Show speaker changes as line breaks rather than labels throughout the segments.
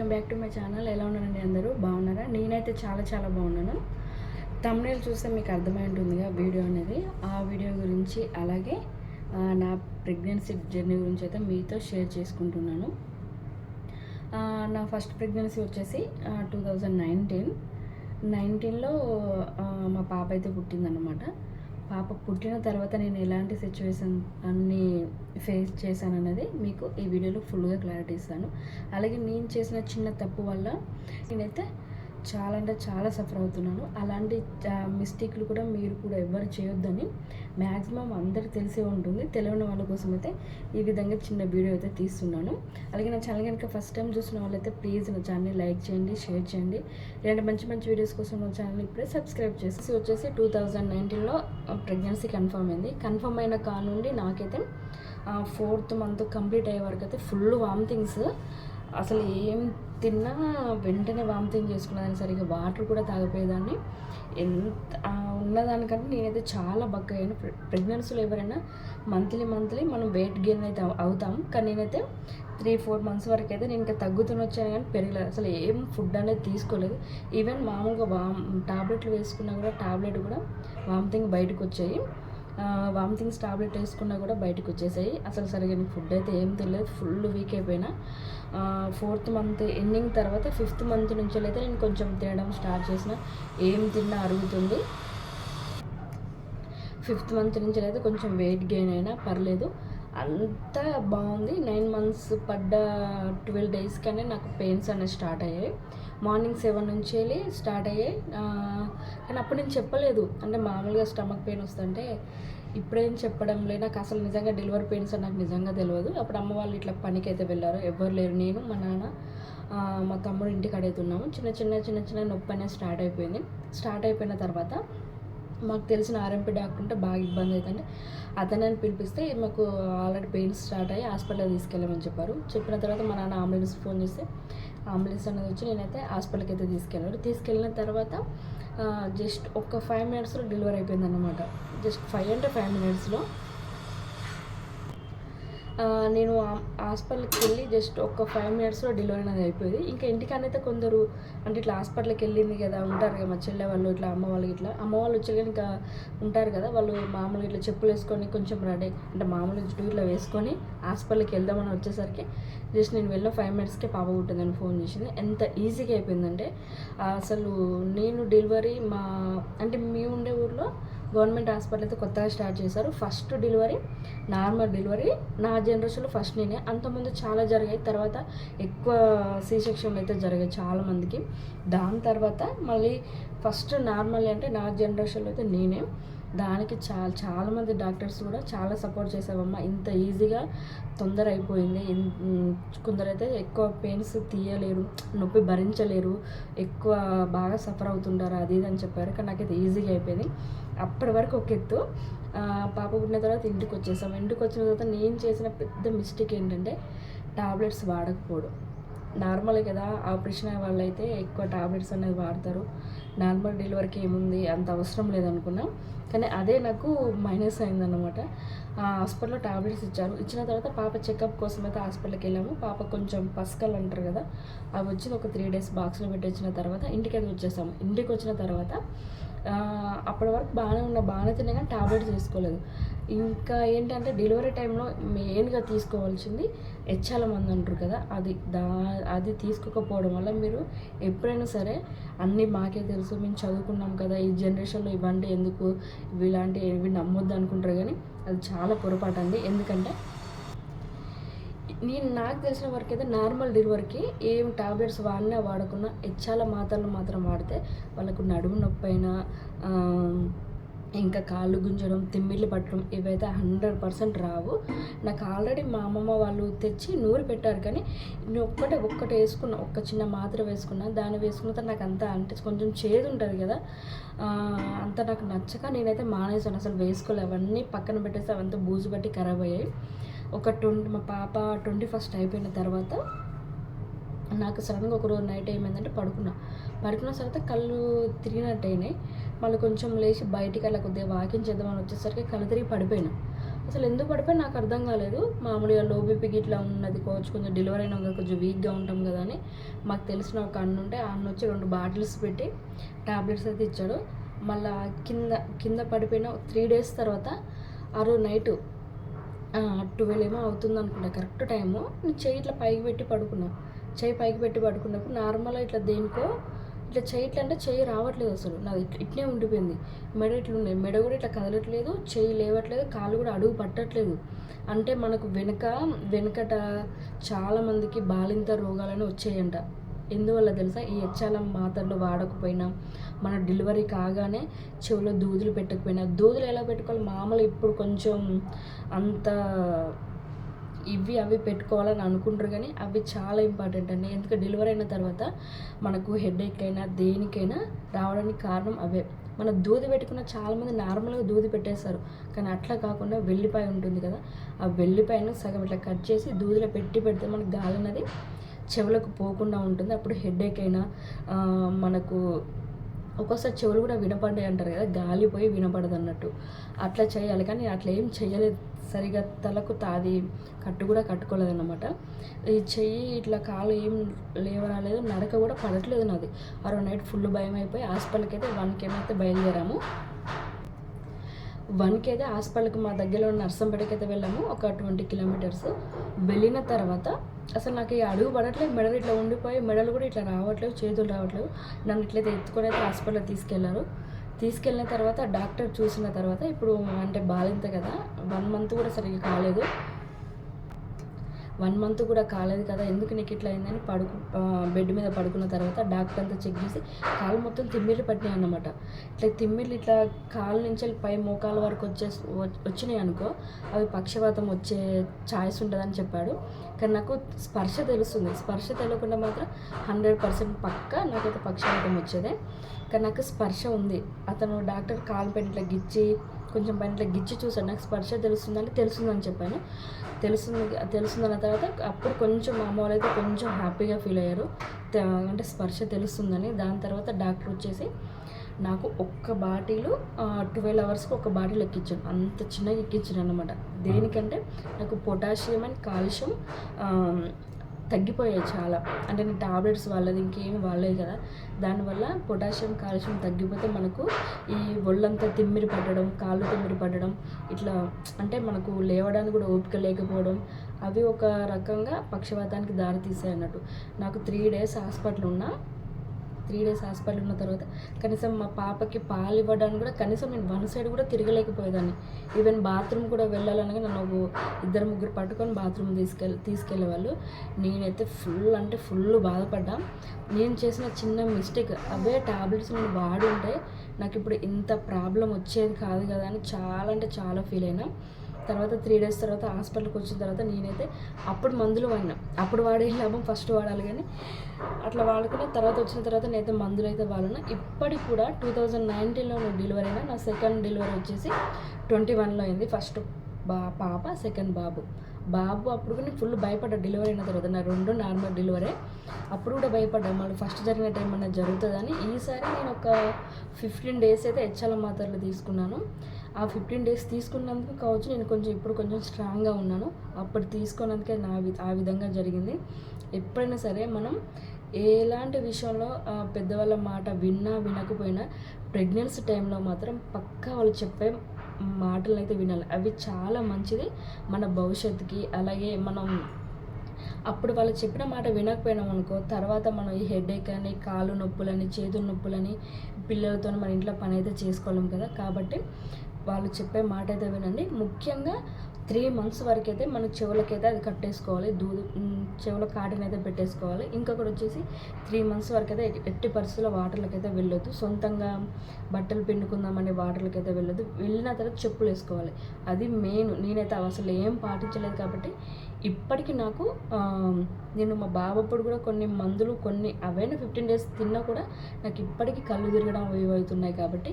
Welcome back to my channel. ఎలా ఉన్నారండి అందరూ? బాగున్నారా? నేనైతే చాలా చాలా బాగున్నాను. తమ్నేల్ చూస్తే మీకు అర్థమై ఉంటుందిగా వీడియో అనేది. ఆ వీడియో గురించి అలాగే నా ప్రెగ్నెన్సీ జర్నీ గురించి అయితే మీతో షేర్ చేసుకుంటున్నాను. నా ఫస్ట్ ప్రెగ్నెన్సీ వచ్చేసి టూ థౌజండ్ నైన్టీన్ నైన్టీన్లో మా పాప అయితే పుట్టిందనమాట పాప పుట్టిన తర్వాత నేను ఎలాంటి సిచ్యువేషన్ అన్ని ఫేస్ చేశాను మీకు ఈ వీడియోలో ఫుల్గా క్లారిటీ ఇస్తాను. అలాగే నేను చేసిన చిన్న తప్పు వల్ల నేనైతే చాలా అంటే చాలా సఫర్ అవుతున్నాను. అలాంటి మిస్టేక్లు కూడా మీరు కూడా ఎవరు చేయొద్దని మ్యాక్సిమం అందరికి తెలిసే ఉంటుంది. తెలియని వాళ్ళ కోసం అయితే ఈ విధంగా చిన్న వీడియో అయితే తీస్తున్నాను. అలాగే నా ఛానల్ కనుక ఫస్ట్ టైం చూసిన వాళ్ళైతే ప్లీజ్ నా ఛానల్ని లైక్ చేయండి షేర్ చేయండి. ఇలాంటి మంచి మంచి వీడియోస్ కోసం నా ఛానల్ ఇప్పుడే సబ్స్క్రైబ్ చేసి వచ్చేసి టూ థౌజండ్ నైన్టీన్లో ప్రెగ్నెన్సీ కన్ఫర్మ్ అయింది. కన్ఫర్మ్ అయిన కా నుండి నాకైతే ఫోర్త్ మంత్ కంప్లీట్ అయ్యే వరకు అయితే ఫుల్ వామిటింగ్స్ అసలు ఏం తిన్నా వెంటనే వామితింగ్ చేసుకునేదాన్ని సరిగ్గా వాటర్ కూడా తాగిపోయేదాన్ని. ఎంత ఉన్నదానికంటే నేనైతే చాలా బక్క అయ్యాను. ప్రెగ్నెన్సీలో ఎవరైనా మంత్లీ మంత్లీ మనం వెయిట్ గెయిన్ అయితే అవుతాం. కానీ నేనైతే త్రీ ఫోర్ మంత్స్ వరకు అయితే నేను ఇంకా తగ్గుతూనే వచ్చాను కానీ పెరగలేదు అసలు ఏం ఫుడ్ అనేది తీసుకోలేదు. ఈవెన్ మామూలుగా వామ్ టాబ్లెట్లు వేసుకున్నా కూడా టాబ్లెట్ కూడా వామితింగ్ బయటకు వచ్చాయి. వామిటింగ్స్ టాబ్లెట్ వేసుకున్నా కూడా బయటకు వచ్చేసాయి. అసలు సరిగా ఫుడ్ అయితే ఏం తెలియదు. ఫుల్ వీక్ అయిపోయినా. ఫోర్త్ మంత్ ఎండింగ్ తర్వాత ఫిఫ్త్ మంత్ నుంచి అయితే నేను కొంచెం తినడం స్టార్ట్ చేసిన. ఏం తిన్నా అరుగుతుంది. ఫిఫ్త్ మంత్ నుంచి అయితే కొంచెం వెయిట్ గెయిన్ అయినా పర్లేదు. అంతా బాగుంది. నైన్ మంత్స్ పడ్డ ట్వెల్వ్ డేస్ కానీ నాకు పెయిన్స్ అనేవి స్టార్ట్ అయ్యాయి. మార్నింగ్ సెవెన్ నుంచి వెళ్ళి స్టార్ట్ అయ్యాయి కానీ అప్పుడు నేను చెప్పలేదు. అంటే మామూలుగా స్టమక్ పెయిన్ వస్తుంటే ఇప్పుడేం చెప్పడం లేదు. నాకు అసలు నిజంగా డెలివరీ పెయిన్స్ అని నాకు నిజంగా తెలియదు. అప్పుడు అమ్మ వాళ్ళు ఇట్లా పనికి అయితే వెళ్ళారు. ఎవరు లేరు. నేను మా నాన్న మా తమ్ముడు ఇంటికి అడుగుతున్నాము చిన్న చిన్న చిన్న చిన్న నొప్పి అనేది స్టార్ట్ అయిపోయింది. స్టార్ట్ అయిపోయిన తర్వాత మాకు తెలిసిన ఆర్ఎంపీ డాక్టర్ ఉంటే బాగా ఇబ్బంది అవుతుంటే అతనని పిలిపిస్తే మాకు ఆల్రెడీ పెయిన్స్ స్టార్ట్ అయ్యి హాస్పిటల్ తీసుకెళ్ళమని చెప్పారు. చెప్పిన తర్వాత మా నాన్న అంబులెన్స్ ఫోన్ చేస్తే అంబులెన్స్ అనేది వచ్చి నేనైతే హాస్పిటల్కి అయితే తీసుకెళ్ళాడు తీసుకెళ్ళిన తర్వాత జస్ట్ ఒక ఫైవ్ మినిట్స్లో డెలివరీ అయిపోయింది అనమాట జస్ట్ ఫైవ్ అంటే ఫైవ్ మినిట్స్లో నేను హాస్పిటల్కి వెళ్ళి జస్ట్ ఒక ఫైవ్ మినిట్స్లో డెలివరీ అనేది అయిపోయింది. ఇంకా ఇంటికనైతే కొందరు అంటే ఇట్లా హాస్పిటల్కి వెళ్ళింది కదా ఉంటారు కదా మా చెల్లె వాళ్ళు ఇట్లా అమ్మ వాళ్ళు ఇట్లా అమ్మ వాళ్ళు వచ్చి ఇంకా ఉంటారు కదా వాళ్ళు మామూలుగా ఇట్లా చెప్పులు వేసుకొని కొంచెం రెడీ అంటే మామూలుగా జుట్టు ఇట్లా వేసుకొని హాస్పిటల్కి వెళ్దామని వచ్చేసరికి జస్ట్ నేను వెళ్ళిన ఫైవ్ మినిట్స్కే పాప పుట్టిందని ఫోన్ చేసింది. ఎంత ఈజీగా అయిపోయిందంటే అసలు నేను డెలివరీ మా అంటే మీ ఉండే ఊర్లో గవర్నమెంట్ హాస్పిటల్ అయితే కొత్తగా స్టార్ట్ చేశారు. First delivery normal delivery. నా జనరేషన్లో ఫస్ట్ నేనే. అంతకుముందు చాలా జరిగాయి. తర్వాత ఎక్కువ సి సెక్షన్లు అయితే జరిగాయి చాలా మందికి. దాని తర్వాత మళ్ళీ ఫస్ట్ నార్మల్ అంటే నా జనరేషన్లో అయితే నేనే. దానికి చాలా చాలామంది డాక్టర్స్ కూడా చాలా సపోర్ట్ చేసావమ్మా ఇంత ఈజీగా తొందర అయిపోయింది కొందరైతే ఎక్కువ పెయిన్స్ తీయలేరు నొప్పి భరించలేరు ఎక్కువ బాగా సఫర్ అవుతుంటారు అది ఇది అని చెప్పారు. కానీ నాకైతే ఈజీగా అయిపోయింది. అప్పటి వరకు ఒక ఎత్తు. పాప పుట్టిన తర్వాత ఇంటికి వచ్చేసాం. ఇంటికి వచ్చిన తర్వాత నేను చేసిన పెద్ద మిస్టేక్ ఏంటంటే టాబ్లెట్స్ వాడకపోవడం. నార్మల్ కదా ఆపరేషన్ అయ్యే వాళ్ళైతే ఎక్కువ టాబ్లెట్స్ అనేది వాడతారు. నార్మల్ డెలివరీకి ఏముంది? అంత అవసరం లేదనుకున్నా. కానీ అదే నాకు మైనస్ అయిందనమాట ఆ హాస్పిటల్లో టాబ్లెట్స్ ఇచ్చారు. ఇచ్చిన తర్వాత పాప చెకప్ కోసం అయితే హాస్పిటల్కి వెళ్ళాము. పాప కొంచెం పసకలు అంటారు కదా అవి వచ్చి ఒక త్రీ డేస్ బాక్స్లో పెట్టి వచ్చిన తర్వాత ఇంటికి అయితే వచ్చేసాము. ఇంటికి వచ్చిన తర్వాత అప్పటి వరకు బాగానే ఉన్న బాగానే తిన్నా కానీ టాబ్లెట్స్ తీసుకోలేదు. ఇంకా ఏంటంటే డెలివరీ టైంలో మెయిన్గా తీసుకోవాల్సింది హెచ్చాల మంది అంటారు కదా అది దా అది తీసుకోకపోవడం వల్ల మీరు ఎప్పుడైనా సరే అన్నీ మాకే తెలుసు మేము చదువుకున్నాం కదా ఈ జనరేషన్లో ఇవ్వండి ఎందుకు ఇలాంటివి ఇలాంటి ఇవి నమ్మొద్దు అనుకుంటారు కానీ అది చాలా పొరపాటు అండి. ఎందుకంటే నేను నాకు తెలిసిన వరకు అయితే నార్మల్ డెలివరీకి ఏం టాబ్లెట్స్ వాడినా వాడకున్నా హెచ్చాల మాత్రలు మాత్రం వాడితే వాళ్ళకు నడుము నొప్పి అయినా ఇంకా కాళ్ళు గుంజడం తిమ్మిళ్ళు పట్టడం ఇవైతే హండ్రెడ్ పర్సెంట్ రావు. నాకు ఆల్రెడీ మా అమ్మమ్మ వాళ్ళు తెచ్చి నూరు పెట్టారు కానీ నేను ఒక్కటే ఒక్కటే వేసుకున్నా ఒక్క చిన్న మాత్ర వేసుకున్నా. దాన్ని వేసుకున్న తర్వాత నాకు అంత అంటే కొంచెం చేదు ఉంటుంది కదా. అంత నాకు నచ్చక నేనైతే మానేసాను అసలు వేసుకోలే. అవన్నీ పక్కన పెట్టేసి అవంతా బూజు పట్టి ఖరాబ్ అయ్యాయి. ఒక ట్వంటీ మా పాప ట్వంటీ ఫస్ట్ అయిపోయిన తర్వాత నాకు సడన్గా ఒక రోజు నైట్ ఏమైందంటే పడుకున్నా. పడుకున్న తర్వాత కళ్ళు తిరిగినట్టు అయినాయి మళ్ళీ కొంచెం లేచి బయటికి అలా కొద్దిగా వాకింగ్ చేద్దామని వచ్చేసరికి కళ్ళు తిరిగి పడిపోయినా. అసలు ఎందుకు పడిపోయి నాకు అర్థం కాలేదు. మామూలుగా లో బీపీకి ఇట్లా ఉన్నది కోచ్ కొంచెం డెలివరీ అయినా కొంచెం వీక్గా ఉంటాం కదా అని మాకు తెలిసిన ఒక అన్న ఉంటే అన్న వచ్చి రెండు బాటిల్స్ పెట్టి టాబ్లెట్స్ అయితే ఇచ్చాడు. మళ్ళీ కింద కింద పడిపోయిన త్రీ డేస్ తర్వాత ఆ రోజు నైటు ట్వెల్వ్ ఏమో అవుతుంది అనుకున్నా కరెక్ట్ టైము. నేను చెయ్యి ఇట్లా పైకి పెట్టి పడుకున్నా. చెయ్యి పైకి పెట్టి పడుకున్నప్పుడు నార్మల్గా ఇట్లా దేనికో ఇట్లా చెయ్యి ఇట్లా అంటే చెయ్యి రావట్లేదు అసలు. నాది ఇట్లే ఇట్నే ఉండిపోయింది. మెడ ఇట్లా ఉన్నాయి. మెడ కూడా ఇట్లా కదలట్లేదు చెయ్యి లేవట్లేదు కాళ్ళు కూడా అడుగు పట్టట్లేదు. అంటే మనకు వెనుక వెనుకట చాలామందికి బాలింత రోగాలని వచ్చాయంట. ఎందువల్ల తెలుసా? ఈ హెచ్ఆర్ఎం మాత్రలు వాడకపోయినా మన డెలివరీ కాగానే చెవిలో దూదులు పెట్టకపోయినా దూదులు ఎలా పెట్టుకోవాలి? మామూలు ఇప్పుడు కొంచెం అంత ఇవి అవి పెట్టుకోవాలని అనుకుంటారు కానీ అవి చాలా ఇంపార్టెంట్ అండి. ఎందుకంటే డెలివరీ అయిన తర్వాత మనకు హెడేక్ అయినా దేనికైనా రావడానికి కారణం అవే. మన దూది పెట్టుకున్న చాలామంది నార్మల్గా దూది పెట్టేస్తారు. కానీ అట్లా కాకుండా వెల్లిపాయ ఉంటుంది కదా ఆ వెల్లిపాయను సగం ఇట్లా కట్ చేసి దూదిలో పెట్టి పెడితే మనకు గాలి అనేది చెవులకు పోకుండా ఉంటుంది. అప్పుడు హెడేక్ అయినా మనకు ఒక్కోసారి చెవులు కూడా వినపడ్డాయి అంటారు కదా గాలిపోయి వినపడదు అన్నట్టు. అట్లా చేయాలి. కానీ అట్లా ఏం చేయలేదు. సరిగా తలకు తాది కట్టు కూడా కట్టుకోలేదు ఈ చెయ్యి ఇట్లా కాలు ఏం లేవరాలేదు నడక కూడా పడట్లేదు నాది. ఆ రోజు నైట్ ఫుల్ భయం అయిపోయి హాస్పిటల్కి అయితే వన్కి ఏమైతే బయలుదేరాము. వన్కి అయితే హాస్పిటల్కి మా దగ్గరలో ఉన్న నర్సంపేటకి అయితే వెళ్ళాము. ఒక ట్వంటీ కిలోమీటర్స్. వెళ్ళిన తర్వాత అసలు నాకు ఈ అడుగు పడట్లేదు. మెడలు ఇట్లా ఉండిపోయి మెడలు కూడా ఇట్లా రావట్లేవు చేతులు రావట్లేవు. నన్ను ఇట్లయితే ఎత్తుకొని అయితే హాస్పిటల్కి తీసుకెళ్ళారు. తీసుకెళ్ళిన తర్వాత డాక్టర్ చూసిన తర్వాత ఇప్పుడు అంటే బాలింత కదా వన్ మంత్ కూడా సరిగ్గా కాలేదు. వన్ మంత్ కూడా కాలేదు కదా ఎందుకు నీకు ఇట్లా అయిందని పడుకు బెడ్ మీద పడుకున్న తర్వాత డాక్టర్ అంతా చెక్ చేసి కాలు మొత్తం తిమ్మిర్లు పట్టినాయి అన్నమాట. ఇట్లా తిమ్మిర్లు ఇట్లా కాలు నుంచి పై మోకాల వరకు వచ్చే వచ్చినాయి అనుకో అవి పక్షవాతం వచ్చే ఛాయిస్ ఉంటుందని చెప్పాడు. కానీ నాకు స్పర్శ తెలుస్తుంది. స్పర్శ తెలియకుండా మాత్రం హండ్రెడ్ పర్సెంట్ పక్క నాకైతే పక్షవాతం వచ్చేదే. కానీ నాకు స్పర్శ ఉంది. అతను డాక్టర్ కాలు పెట్టి ఇట్లా గిచ్చి కొంచెం పైన ఇట్లా గిచ్చి చూసాను. నాకు స్పర్శ తెలుస్తుందంటే తెలుస్తుందని చెప్పాను. తెలుస్తుంది తెలుస్తుందన్న తర్వాత అప్పుడు కొంచెం మా అమ్మ వాళ్ళైతే కొంచెం హ్యాపీగా ఫీల్ అయ్యారు. అంటే స్పర్శ తెలుస్తుందని. దాని తర్వాత డాక్టర్ వచ్చేసి నాకు ఒక్క బాటిలు ట్వెల్వ్ అవర్స్కి ఒక బాటిల్ ఎక్కించాను అంత చిన్నగా ఎక్కించాను అనమాట దేనికంటే నాకు పొటాషియం అండ్ కాల్షియం తగ్గిపోయాయి చాలా. అంటే నేను టాబ్లెట్స్ వాళ్ళది ఇంకేం వాడలేదు కదా. దానివల్ల పొటాషియం కాల్షియం తగ్గిపోతే మనకు ఈ ఒళ్ళంతా తిమ్మిరి పట్టడం కాళ్ళు తిమ్మిరి పట్టడం ఇట్లా అంటే మనకు లేవడానికి కూడా ఓపిక లేకపోవడం అవి ఒక రకంగా పక్షవాతానికి దారితీసాయి అన్నట్టు. నాకు త్రీ డేస్ హాస్పిటల్ ఉన్నా త్రీ డేస్ హాస్పిటల్ ఉన్న తర్వాత కనీసం మా పాపకి పాలు ఇవ్వడానికి కూడా కనీసం నేను వన్ సైడ్ కూడా తిరగలేకపోయేదాన్ని. ఈవెన్ బాత్రూమ్ కూడా వెళ్ళాలనగా నన్ను ఒక ఇద్దరు ముగ్గురు పట్టుకొని బాత్రూమ్ తీసుకెళ్ళి తీసుకెళ్ళేవాళ్ళు. నేనైతే ఫుల్ అంటే ఫుల్ బాధపడ్డా. నేను చేసిన చిన్న మిస్టేక్ అవే టాబ్లెట్స్ నేను వాడి ఉంటే నాకు ఇప్పుడు ఇంత ప్రాబ్లం వచ్చేది కాదు కదా అని చాలా అంటే చాలా ఫీల్ అయినా. తర్వాత త్రీ డేస్ తర్వాత హాస్పిటల్కి వచ్చిన తర్వాత నేనైతే అప్పుడు మందులు వాడినా. అప్పుడు వాడే లాభం ఫస్ట్ వాడాలి కానీ అట్లా వాడుకున్న తర్వాత వచ్చిన తర్వాత నేనైతే మందులు అయితే వాడినా ఇప్పటికి కూడా టూ థౌజండ్ నైన్టీన్లో నేను డెలివరీ అయినా నా సెకండ్ డెలివరీ వచ్చేసి ట్వంటీ వన్లో అయింది. ఫస్ట్ బా పాప సెకండ్ బాబు. బాబు అప్పుడు కూడా ఫుల్ భయపడ్డా. డెలివరీ అయిన తర్వాత నా రెండు నార్మల్ డెలివరీ అప్పుడు కూడా భయపడ్డా. మళ్ళీ ఫస్ట్ జరిగిన టైం అన్నది జరుగుతుందని. ఈసారి నేను ఒక ఫిఫ్టీన్ డేస్ అయితే హెచ్ఎల్ మాత్రలు తీసుకున్నాను. ఆ ఫిఫ్టీన్ డేస్ తీసుకున్నందుకు కావచ్చు నేను కొంచెం ఇప్పుడు కొంచెం స్ట్రాంగ్గా ఉన్నాను. అప్పుడు తీసుకున్నందుకే నా వి- ఆ విధంగా జరిగింది. ఎప్పుడైనా సరే మనం ఎలాంటి విషయంలో పెద్దవాళ్ళ మాట విన్నా వినకపోయినా ప్రెగ్నెన్సీ టైంలో మాత్రం పక్కా వాళ్ళు చెప్పే మాటలు అయితే వినాలి. అవి చాలా మంచిది మన భవిష్యత్తుకి. అలాగే మనం అప్పుడు వాళ్ళు చెప్పిన మాట వినకపోయినాం అనుకో తర్వాత మనం ఈ హెడేక్ అని కాలు నొప్పులని చేతుల నొప్పులని పిల్లలతో మన ఇంట్లో పని అయితే చేసుకోలేం కదా. కాబట్టి వాళ్ళు చెప్పే మాట అయితే వినండి. ముఖ్యంగా త్రీ మంత్స్ వరకు అయితే మన చెవులకైతే అది కట్టేసుకోవాలి. దూదు చెవుల కాటిని అయితే పెట్టేసుకోవాలి. ఇంకొకటి వచ్చేసి త్రీ మంత్స్ వరకు అయితే ఎట్టి- పరిస్థితుల్లో వాటర్లకైతే వెళ్ళొద్దు. సొంతంగా బట్టలు పిండుకుందామనే వాటర్లకైతే వెళ్ళొద్దు. వెళ్ళిన తర్వాత చెప్పులు వేసుకోవాలి. అది మెయిన్. నేనైతే అసలు ఏం పాటించలేదు కాబట్టి ఇప్పటికీ నాకు నేను మా బాబప్పుడు కూడా కొన్ని మందులు కొన్ని అవైనా ఫిఫ్టీన్ డేస్ తిన్నా కూడా నాకు ఇప్పటికీ కళ్ళు తిరగడం అవి అవుతున్నాయి కాబట్టి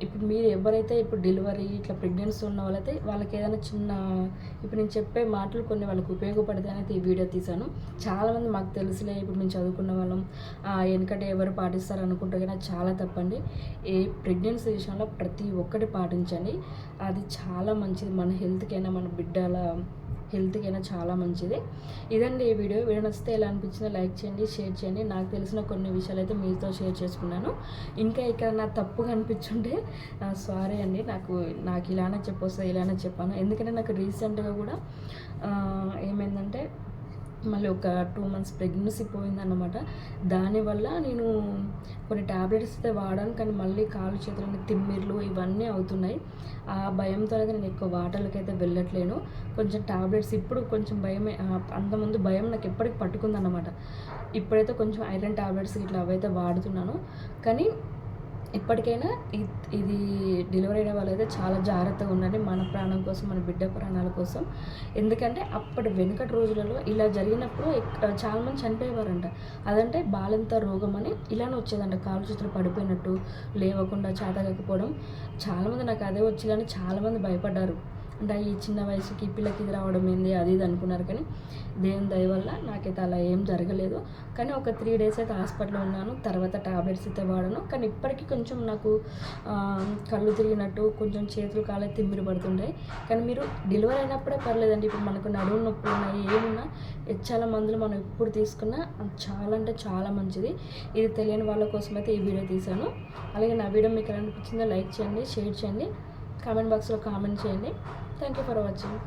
ఇప్పుడు మీరు ఎవరైతే ఇప్పుడు డెలివరీ ఇట్లా ప్రెగ్నెన్సీ ఉన్న వాళ్ళైతే వాళ్ళకి ఏదైనా చిన్న ఇప్పుడు నేను చెప్పే మాటలు కొన్ని వాళ్ళకి ఉపయోగపడతాయి అయితే ఈ వీడియో తీశాను. చాలామంది మాకు తెలుసులే ఇప్పుడు మేము చదువుకున్న వాళ్ళం ఆ, ఎవరు పాటిస్తారు అనుకుంటే కానీ చాలా తప్పండి. ఏ ప్రెగ్నెన్సీ విషయంలో ప్రతి ఒక్కటి పాటించండి. అది చాలా మంచిది మన హెల్త్కైనా మన బిడ్డల హెల్త్కైనా చాలా మంచిది. ఇదండి ఈ వీడియో. వీడియో నచ్చితే ఎలా అనిపించిందో లైక్ చేయండి షేర్ చేయండి. నాకు తెలిసిన కొన్ని విషయాలు అయితే మీతో షేర్ చేసుకున్నాను. ఇంకా ఇక్కడ నా తప్పుగా అనిపించుంటే సారీ అండి. నాకు నాకు ఇలానే చెప్పొస్తా ఇలానే చెప్పాను. ఎందుకంటే నాకు రీసెంట్గా కూడా ఏమైందంటే మళ్ళీ ఒక టూ మంత్స్ ప్రెగ్నెన్సీ పోయిందన్నమాట. దానివల్ల నేను కొన్ని ట్యాబ్లెట్స్ అయితే వాడాను కానీ మళ్ళీ కాలు చేతులని తిమ్మిర్లు ఇవన్నీ అవుతున్నాయి. ఆ భయంతో అయితే నేను ఎక్కువ వాటర్లకు అయితే వెళ్ళట్లేను. కొంచెం ట్యాబ్లెట్స్ ఇప్పుడు కొంచెం భయమే ఆ, అంతకుముందు భయం నాకు ఎప్పటికి పట్టుకుందన్నమాట. ఇప్పుడైతే కొంచెం ఐరన్ ట్యాబ్లెట్స్ ఇట్లా అవైతే వాడుతున్నాను. కానీ ఇప్పటికైనా ఇది డెలివరీ అయిన వాళ్ళైతే చాలా జాగ్రత్తగా ఉండండి. మన ప్రాణం కోసం మన బిడ్డ ప్రాణాల కోసం. ఎందుకంటే అప్పటి వెనుకటి రోజులలో ఇలా జరిగినప్పుడు చాలామంది చనిపోయేవారంట. అదంటే బాలింత రోగం అని ఇలానే వచ్చేదంట. కాలు చేతులు పడిపోయినట్టు లేవకుండా చేతగకపోవడం చాలామంది నాకు అదే వచ్చిందని చాలామంది భయపడ్డారు. అంటే ఈ చిన్న వయసుకి పిల్లకి ఇది రావడం ఏంది అది ఇది అనుకున్నారు కానీ దేవుని దయ వల్ల నాకైతే అలా ఏం జరగలేదు. కానీ ఒక త్రీ డేస్ అయితే హాస్పిటల్లో ఉన్నాను తర్వాత టాబ్లెట్స్ అయితే వాడాను. కానీ ఇప్పటికీ కొంచెం నాకు కళ్ళు తిరిగినట్టు కొంచెం చేతులు కాలే తిమ్మిరి పడుతుండే కానీ మీరు డెలివరీ అయినప్పుడే పర్లేదండి ఇప్పుడు మనకు నడుము నొప్పులు ఉన్నాయి ఏమున్నా చాలా మందులు మనం ఎప్పుడు తీసుకున్నా అది చాలా అంటే చాలా మంచిది. ఇది తెలియని వాళ్ళ కోసం అయితే ఈ వీడియో తీశాను. అలాగే నా వీడియో మీకు ఎలా అనిపించిందో లైక్ చేయండి షేర్ చేయండి. కామెంట్ బాక్స్లో కామెంట్ చేయండి. Thank you for watching